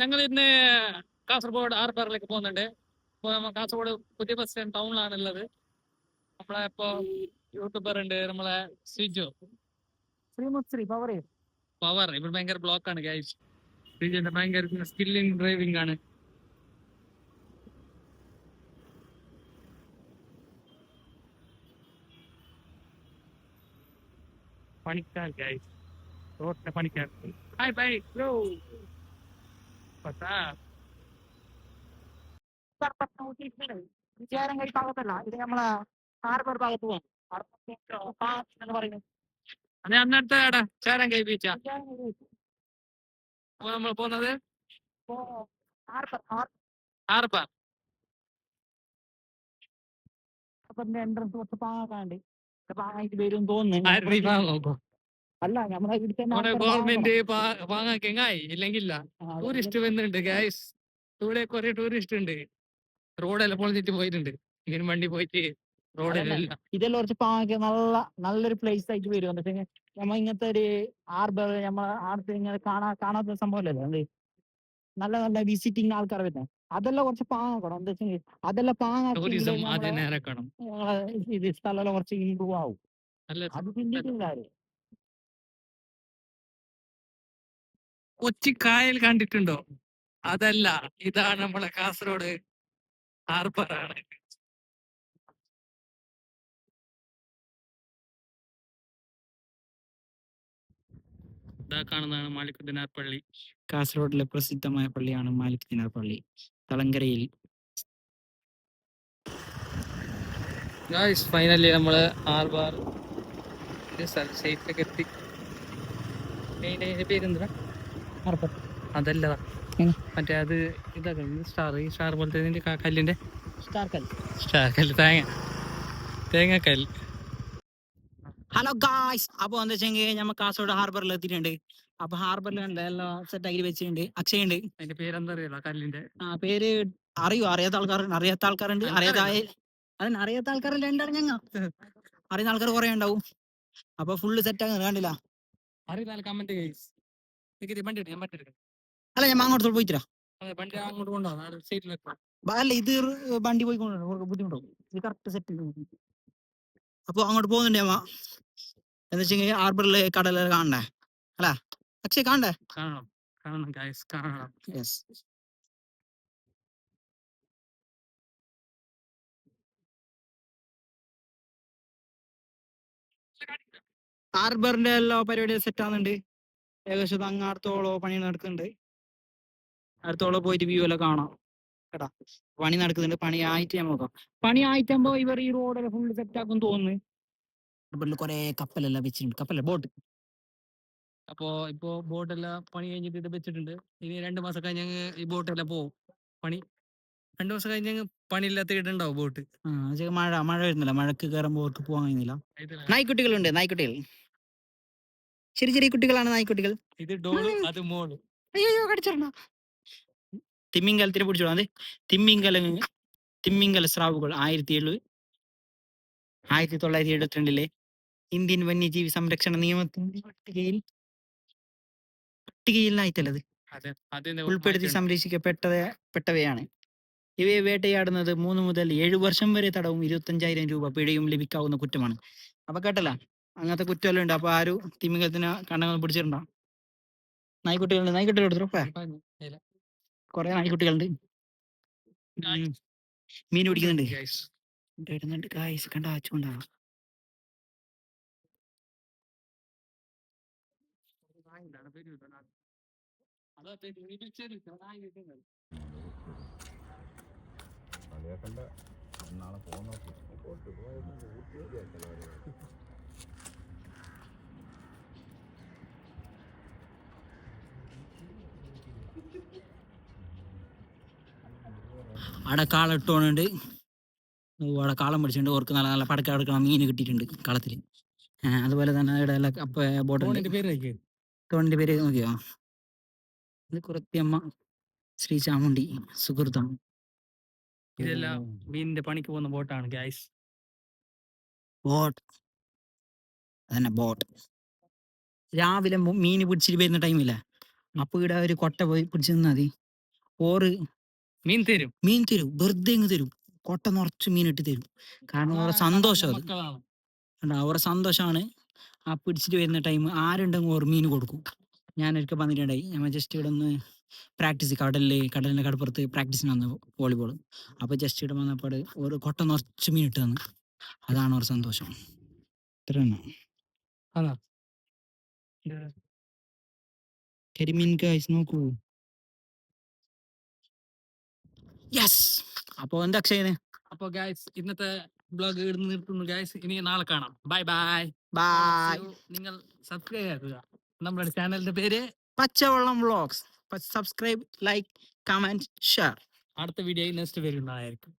ഞങ്ങൾ ഇന്ന് കാസർഗോഡ് ആർബറിലേക്ക് പോകുന്നുണ്ട്. ഇപ്പൊ നമ്മൾ കാസർഗോഡ് പുതിയ ബസ് സ്റ്റാൻഡ് ടൗണിലാണ് ഉള്ളത് നമ്മളെ ഇപ്പോ യൂട്യൂബർ ഉണ്ട് നമ്മളെ സിജു. ശ്രീമുശ്രീ പവർ പവർ ഇവിടെ ഭയങ്കര ബ്ലോക്ക് ആണ് ഗൈസ് സിജുന്റെ ഭയങ്കര സ്കില്ലിംഗ് ഡ്രൈവിംഗ് ആണ്. പണിക്കാർ ഗൈസ് റോഡിലെ പണിക്കാർ பாய் ബൈ ബ്രോ പത്താ. ചേരങ്കൈ ഭാഗത്തല്ല ഇത് നമ്മളെ ഹാർബർ ഭാഗത്ത് പോകും എന്ന് പറയുന്നത് അതെ അന്നത്തെ എടാ ചേരങ്കൈ ബീച്ചാ അപ്പൊ നമ്മൾ പോകുന്നത്? ഹാർബർ ഹാർബറിന്റെ എൻട്രൻസ് കുറച്ച് പാകാണ്ട് പാങ്ങായിട്ട് വരും തോന്നുന്നു. അല്ല ഇവിടുത്തെ നമ്മുടെ ആൾക്കാര് ഗവൺമെന്റ് വാങ്ങാക്കെങ്ങായി ഇല്ലെങ്കില്ല. ടൂറിസ്റ്റ് വന്നിട്ടുണ്ട്. ഗൈസ് ഇവിടെ കുറെ ടൂറിസ്റ്റ് ഉണ്ട്. റോഡെല്ലാം പൊളിച്ചിട്ട് പോയിട്ടുണ്ട്. ഇങ്ങനെ വണ്ടി പോയിട്ട് റോഡിലെല്ലാം ഇതെല്ലാം കുറച്ച് പാങ്ങൊക്കെ നല്ല നല്ലൊരു പ്ലേസ് ആയിട്ട് വരും. എന്താ വെച്ചാൽ നമ്മ ഇങ്ങനത്തെ ഒരു ആർബർ നമ്മ ആർത്ത് ഇങ്ങനെ കാണാ കാണാത്ത സംഭവമല്ലല്ലോ? എന്ത്? നല്ല നല്ല വിസിറ്റിംഗ് ആൾക്കാർ വരുന്നത് അതെല്ലാം കുറച്ച് പാങ്ങാക്കണം. എന്താ വെച്ചാൽ അതെല്ലാം പാങ്ങാക്കണം ഇത് സ്ഥലമെല്ലാം കുറച്ച് ഇമ്പ്രൂവ് ആവും. അത് ചിന്തിക്കുന്ന ആരും കൊച്ചി കായൽ കണ്ടിട്ടുണ്ടോ? അതല്ല ഇതാണ് നമ്മളെ കാസർഗോഡ് ഹാർബറാണ്. ഇതാ കാണുന്നതാണ് ദിനാർ പള്ളി. കാസർഗോഡിലെ പ്രസിദ്ധമായ പള്ളിയാണ് മാലിക് ദിനാർ പള്ളി. തളങ്കരയിൽ. ഗായ്സ് ഫൈനലി നമ്മൾ ആർബാർ സൈറ്റിലേക്ക് എത്തി. പേരെന്താ അതല്ല. മറ്റേ അത് ഇതാക്കുന്നത് സ്റ്റാർ ഈ സ്റ്റാർ പോലത്തെ കല്ലിന്റെ? സ്റ്റാർ സ്റ്റാർക്കൽ സ്റ്റാർ കല്ല്. തേങ്ങ. തേങ്ങക്കല്ല് ഹലോ ഗായ്സ് അപ്പൊ എന്താ വെച്ചെങ്കിൽ നമ്മ കാസർഗോഡ് ഹാർബറിൽ എത്തിയിട്ടുണ്ട്. അപ്പൊ ഹാർബറിൽ ഉണ്ട് എല്ലാം സെറ്റ് ആക്കി വെച്ചിട്ടുണ്ട്. അക്ഷയ ഉണ്ട് അതിന്റെ പേരെന്താ അറിയില്ല കല്ലിന്റെ. ആ പേര് അറിയോ? അറിയാത്ത ആൾക്കാരുണ്ട് അറിയാത്ത ആൾക്കാരുണ്ട്. അറിയാത്ത ആൾക്കാരുണ്ടോ? അതിന് അറിയാത്ത ആൾക്കാരല്ല രണ്ടാണ് ഞങ്ങ അറിയുന്ന ആൾക്കാർ കുറെ ഉണ്ടാവും. അപ്പൊ ഫുള്ള് സെറ്റ് ആകുന്നത് കണ്ടില്ല. അറിയുന്ന കമന്റ് ഗൈസ് അല്ല ഞാൻ അങ്ങോട്ട് അതെ വണ്ടി അങ്ങോട്ട് കൊണ്ടുപോകാം വെക്കാം അല്ല ഇത് വണ്ടി പോയി പോയിക്കൊണ്ട് ബുദ്ധിമുട്ടാവും ഇത് കറക്റ്റ് സെറ്റ് അപ്പൊ അങ്ങോട്ട് പോകുന്നുണ്ട് അമ്മ എന്ന് വെച്ചെങ്കിൽ ഹാർബറിൽ കടലെല്ലാം കാണണ്ടേ അല്ല അക്ഷയ് കാണണ്ടേ? കാണണം കാണണം ഗൈസ് കാണണം. യെസ് ഹാർബറിന്റെ എല്ലാ പരിപാടിയും സെറ്റ് ആവുന്നുണ്ട്. ഏകദേശം അങ്ങ് അടുത്തോളോ പണി നടക്കുന്നുണ്ട്. അടുത്തോളോ പോയിട്ട് വ്യൂ എല്ലാം കാണാം. കേട്ടാ? പണി നടക്കുന്നുണ്ട്. പണി ആയിട്ട് ഞാൻ നോക്കാം. പണി ആയിട്ടാകുമ്പോ ഇവർ ഈ റോഡെല്ലാം ഫുള്ള് സെറ്റ് ആക്കും തോന്നുന്നു. ഇവിടെ കുറെ കപ്പലെല്ലാം വെച്ചിട്ടുണ്ട്. കപ്പല ബോട്ട് അപ്പോ ഇപ്പോ ബോട്ടെല്ലാം പണി കഴിഞ്ഞിട്ട് ഇത് വെച്ചിട്ടുണ്ട്. ഇനി രണ്ട് മാസം കഴിഞ്ഞ് ഈ ബോട്ടെല്ലാം പോവും. പണി രണ്ടു മാസം കഴിഞ്ഞ് പണിയില്ലാത്ത ഇടുണ്ടാവും ബോട്ട് മഴ മഴ വരുന്നില്ല. മഴക്ക് കയറുമ്പോൾ അവർക്ക് പോകാൻ കഴിയുന്നില്ല. നായ്ക്കുട്ടികളുണ്ട് നായ്ക്കുട്ടികൾ. ചെറിയ ചെറിയ കുട്ടികളാണ് നായ്ക്കുട്ടികൾ ഇത് ഡോൾ അത്. മോൾ. അയ്യോ കടിച്ചിടണ? തിമ്മിങ്കലത്തിനെ പിടിച്ചോളാം. അതെ. തിമ്മിങ്കല തിമ്മിങ്കല സ്രാവുകൾ. ആയിരത്തി ഏഴ് ആയിരത്തി തൊള്ളായിരത്തി എഴുപത്തിരണ്ടിലെ ഇന്ത്യൻ വന്യജീവി സംരക്ഷണ നിയമത്തിന്റെ പട്ടികയിൽ പട്ടികയിൽ അതിന്റെ ഉൾപ്പെടുത്തി സംരക്ഷിക്കപ്പെട്ടവയാണ് സംരക്ഷിക്കപ്പെട്ട പെട്ടവയാണ്. ഇവയെ വേട്ടയാടുന്നത് മൂന്ന് മുതൽ ഏഴു വർഷം വരെ തടവും ഇരുപത്തഞ്ചായിരം രൂപ പിഴയും ലഭിക്കാവുന്ന കുറ്റമാണ്. അപ്പൊ കേട്ടല്ല? അങ്ങനത്തെ കുറ്റമെല്ലാം ഉണ്ട് അപ്പൊ ആരും തിമിംഗലത്തിനെ കണ്ണങ്ങൾ പിടിച്ചിട്ടുണ്ടോ? നായ്ക്കുട്ടികളുണ്ട്. നായ്ക്കുട്ടികൾ എടുത്തു. കൊറേ നായ്ക്കുട്ടികളുണ്ട്. ഉം. മീൻ പിടിക്കുന്നുണ്ട്. Guys. ഇടുന്നുണ്ട് കായ്സ് കണ്ട ആച്ചുകൊണ്ടാ അതെ പേര് നീ വിളിച്ചത് നായി കിട്ടുന്നത്. കളിയാക്കണ്ട നാളെ പോകാൻ അവിടെ കാള ഇട്ടോണ്ട് അവിടെ കാളം പിടിച്ചിട്ടുണ്ട് ഓർക്ക് നല്ല നല്ല പടക്ക എടുക്കണ മീൻ കിട്ടിയിട്ടുണ്ട് കളത്തിൽ അതുപോലെ തന്നെ ഇവിടെ കപ്പ ബോട്ടുണ്ട് ഫോണിന്റെ പേര്. തോണിന്റെ പേര് നോക്കിയോ? ഇത് കുറത്തിയമ്മ ശ്രീ ചാമുണ്ടി സുഹൃത്തം. ഇതെല്ലാം മീനിന്റെ പണിക്ക് പോകുന്ന ബോട്ടാണ് ഗ്യാസ് ബോട്ട്. അതന്നെ ബോട്ട്. രാവിലെ മീൻ മീന് പിടിച്ചിട്ട് വരുന്ന ടൈമില്ല? അപ്പൊ ഇവിടെ ഒരു കൊട്ട പോയി പിടിച്ചു നിന്നാ മതി. ഓറ് മീൻ തരും. മീൻ തരും. വെറുതെ ഇങ്ങ് തരും. കൊട്ട നിറച്ച് മീൻ ഇട്ട് തരും. കാരണം അവരുടെ സന്തോഷം അത്. മക്കളാണ്. കണ്ടോ? അവരുടെ സന്തോഷമാണ് ആ പിടിച്ചിട്ട് വരുന്ന ടൈം ആരുണ്ടെങ്കിൽ ഓർ മീൻ കൊടുക്കും. ഞാൻ ഒരിക്കൽ വന്നിട്ടുണ്ടായി ഞാൻ ജസ്റ്റ് ഇവിടെ ഒന്ന് പ്രാക്ടീസ് കടലിൽ കടലിന്റെ കടപ്പുറത്ത് പ്രാക്ടീസിന് വന്നു വോളിബോൾ അപ്പോൾ ജസ്റ്റ് ഇവിടെ വന്നപ്പോൾ ഒരു കൊട്ട നിറച്ച് മീൻ ഇട്ട് തന്നു. അതാണ് ഒരു സന്തോഷം. ഇത്ര തന്നെ കരിമീൻ ഗൈസ് നോക്കൂ. യെസ് അപ്പോ എന്താ അക്ഷയന്? അപ്പൊ ഗായ്സ് ഇന്നത്തെ ബ്ലോഗ് ഇടുന്ന് നിർത്തുന്നു ഗായ്സ് ഇനി നാളെ കാണാം. ബൈ ബൈ ബൈ നിങ്ങൾ സബ്സ്ക്രൈബ് ആക്കുക നമ്മുടെ ചാനലിന്റെ പേര് Pachavellam vlogs subscribe like comment share അടുത്ത വീഡിയോ നെക്സ്റ്റ് വരുന്നതായിരിക്കും